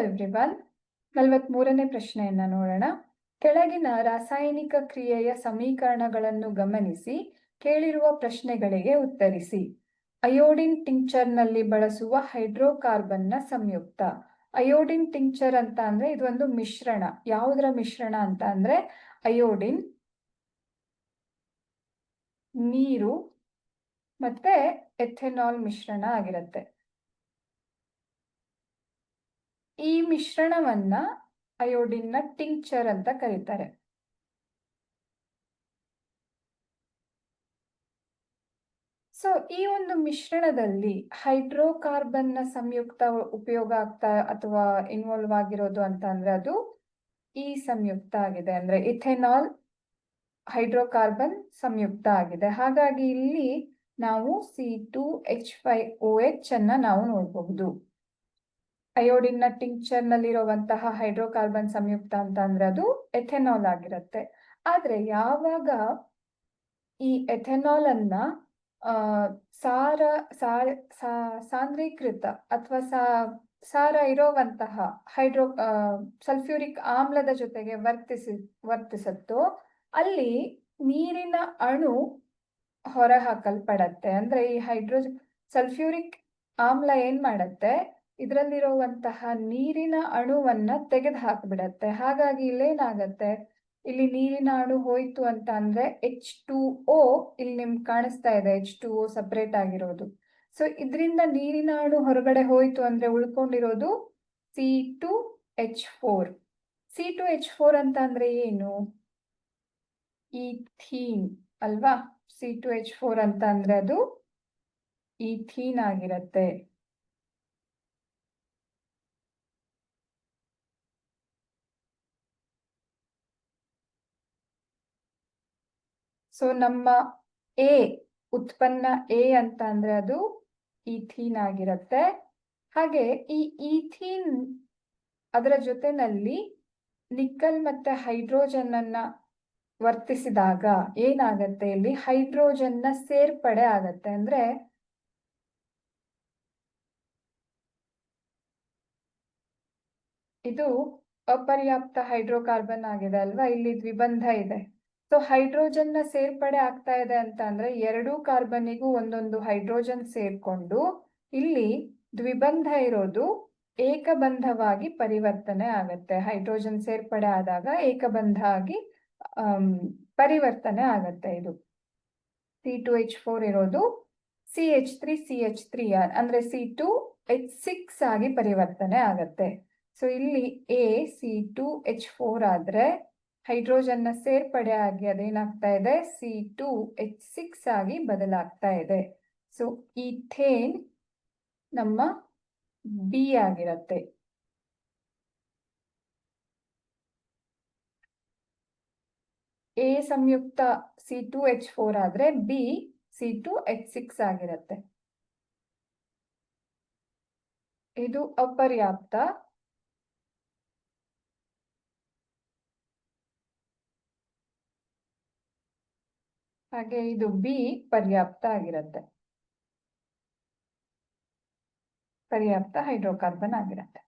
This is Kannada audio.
ಎವ್ರಿವನ್. ನಲವತ್ಮೂರನೇ ಪ್ರಶ್ನೆಯನ್ನ ನೋಡೋಣ. ಕೆಳಗಿನ ರಾಸಾಯನಿಕ ಕ್ರಿಯೆಯ ಸಮೀಕರಣಗಳನ್ನು ಗಮನಿಸಿ, ಕೇಳಿರುವ ಪ್ರಶ್ನೆಗಳಿಗೆ ಉತ್ತರಿಸಿ. ಅಯೋಡಿನ್ ಟಿಂಕ್ಚರ್ನಲ್ಲಿ ಬಳಸುವ ಹೈಡ್ರೋಕಾರ್ಬನ್ನ ಸಂಯುಕ್ತ. ಅಯೋಡಿನ್ ಟಿಂಕ್ಚರ್ ಅಂತ ಅಂದ್ರೆ ಇದೊಂದು ಮಿಶ್ರಣ. ಯಾವುದರ ಮಿಶ್ರಣ ಅಂತ ಅಂದ್ರೆ ಅಯೋಡಿನ್ ನೀರು ಮತ್ತೆ ಎಥೆನಾಲ್ ಮಿಶ್ರಣ ಆಗಿರುತ್ತೆ. ಈ ಮಿಶ್ರಣವನ್ನ ಅಯೋಡಿನ್ನ ಟಿಂಕ್ಚರ್ ಅಂತ ಕರೀತಾರೆ. ಸೊ ಈ ಒಂದು ಮಿಶ್ರಣದಲ್ಲಿ ಹೈಡ್ರೋಕಾರ್ಬನ್ನ ಸಂಯುಕ್ತ ಉಪಯೋಗ ಆಗ್ತಾ ಅಥವಾ ಇನ್ವಾಲ್ವ್ ಆಗಿರೋದು ಅಂತ ಅಂದ್ರೆ ಅದು ಈ ಸಂಯುಕ್ತ ಆಗಿದೆ. ಅಂದ್ರೆ ಇಥೆನಾಲ್ ಹೈಡ್ರೋಕಾರ್ಬನ್ ಸಂಯುಕ್ತ ಆಗಿದೆ. ಹಾಗಾಗಿ ಇಲ್ಲಿ ನಾವು C two H five O H ಅನ್ನ ನಾವು ನೋಡಬಹುದು. ಅಯೋಡಿನ್ನ ಟಿಂಕ್ಚರ್ ನಲ್ಲಿರುವಂತಹ ಹೈಡ್ರೋಕಾರ್ಬನ್ ಸಂಯುಕ್ತ ಅಂತ ಅಂದ್ರೆ ಅದು ಎಥೆನಾಲ್ ಆಗಿರುತ್ತೆ. ಆದ್ರೆ ಯಾವಾಗ ಈ ಎಥೆನಾಲ್ ಅನ್ನ ಸಾರ ಸಾಂದ್ರೀಕೃತ ಅಥವಾ ಸಾರ ಇರೋವಂತಹ ಹೈಡ್ರೋ ಸಲ್ಫ್ಯೂರಿಕ್ ಆಮ್ಲದ ಜೊತೆಗೆ ವರ್ತಿಸಿ, ವರ್ತಿಸುತ್ತೋ ಅಲ್ಲಿ ನೀರಿನ ಅಣು ಹೊರಹಾಕಲ್ಪಡತ್ತೆ. ಅಂದ್ರೆ ಈ ಹೈಡ್ರೋ ಸಲ್ಫ್ಯೂರಿಕ್ ಆಮ್ಲ ಏನ್ ಮಾಡತ್ತೆ? ಇದರಲ್ಲಿರುವಂತಹ ನೀರಿನ ಅಣುವನ್ನ ತೆಗೆದು ಹಾಕ್ಬಿಡತ್ತೆ ಹಾಗಾಗಿ ಇಲ್ಲೇನಾಗತ್ತೆ? ಇಲ್ಲಿ ನೀರಿನ ಅಣು ಹೋಯ್ತು ಅಂತ ಅಂದ್ರೆ ಎಚ್ ಟು ಓ ಇಲ್ಲಿ ನಿಮ್ಗೆ ಕಾಣಿಸ್ತಾ ಇದೆ. ಎಚ್ ಟು ಓ ಸಪ್ರೇಟ್ ಆಗಿರೋದು. ಸೊ ಇದರಿಂದ ನೀರಿನ ಅಣು ಹೊರಗಡೆ ಹೋಯ್ತು ಅಂದ್ರೆ ಉಳ್ಕೊಂಡಿರೋದು C two H four C two H four ಅಂತ ಅಂದ್ರೆ ಏನು? ಈಥೀನ್ ಅಲ್ವಾ? ಸಿ ಟು ಎಚ್ ಫೋರ್ ಅಂತ ಅಂದ್ರೆ ಅದು ಈಥೀನ್ ಆಗಿರತ್ತೆ. ಸೊ ನಮ್ಮ ಎ ಉತ್ಪನ್ನ ಎ ಅಂತ ಅಂದ್ರೆ ಅದು ಈಥೀನ್ ಆಗಿರುತ್ತೆ. ಹಾಗೆ ಈ ಈಥೀನ್ ಅದರ ಜೊತೆನಲ್ಲಿ ನಿಕ್ಕಲ್ ಮತ್ತೆ ಹೈಡ್ರೋಜನ್ ಅನ್ನ ವರ್ತಿಸಿದಾಗ ಏನಾಗತ್ತೆ? ಇಲ್ಲಿ ಹೈಡ್ರೋಜನ್ನ ಸೇರ್ಪಡೆ ಆಗತ್ತೆ. ಅಂದ್ರೆ ಇದು ಅಪರ್ಯಾಪ್ತ ಹೈಡ್ರೋಕಾರ್ಬನ್ ಆಗಿದೆ ಅಲ್ವಾ? ಇಲ್ಲಿ ದ್ವಿಬಂಧ ಇದೆ. ಸೊ ಹೈಡ್ರೋಜನ್ನ ಸೇರ್ಪಡೆ ಆಗ್ತಾ ಇದೆ ಅಂತ ಅಂದ್ರೆ ಎರಡೂ ಕಾರ್ಬನ್ನಿಗೂ ಒಂದೊಂದು ಹೈಡ್ರೋಜನ್ ಸೇರ್ಕೊಂಡು ಇಲ್ಲಿ ದ್ವಿಬಂಧ ಇರೋದು ಏಕಬಂಧವಾಗಿ ಪರಿವರ್ತನೆ ಆಗತ್ತೆ. ಹೈಡ್ರೋಜನ್ ಸೇರ್ಪಡೆ ಆದಾಗ ಏಕಬಂಧ ಆಗಿ ಪರಿವರ್ತನೆ ಆಗತ್ತೆ ಇದು. ಸಿ ಟು ಎಚ್ ಫೋರ್ ಇರೋದು C H three C H three or ಅಂದ್ರೆ ಸಿ ಟು ಎಚ್ ಸಿಕ್ಸ್ ಆಗಿ ಪರಿವರ್ತನೆ ಆಗತ್ತೆ. ಸೊ ಇಲ್ಲಿ A C two H four ಆದ್ರೆ ಹೈಡ್ರೋಜನ್ನ ಸೇರ್ಪಡೆ ಆಗಿ ಅದೇನಾಗ್ತಾ ಇದೆ? ಸಿ ಟು ಎಚ್ ಸಿಕ್ಸ್ ಆಗಿ ಬದಲಾಗ್ತಾ ಇದೆ. ಸೊ ಈಥೇನ್ ನಮ್ಮ ಬಿ ಆಗಿರತ್ತೆ. ಎ ಸಂಯುಕ್ತ ಸಿ ಟು ಎಚ್ ಫೋರ್ ಆದ್ರೆ B C two H six ಆಗಿರತ್ತೆ. ಇದು ಅಪರ್ಯಾಪ್ತ ಹಾಗೆ ಇದು ಬಿ ಪರ್ಯಾಪ್ತ ಆಗಿರುತ್ತೆ. ಪರ್ಯಾಪ್ತ ಹೈಡ್ರೋಕಾರ್ಬನ್ ಆಗಿರುತ್ತೆ.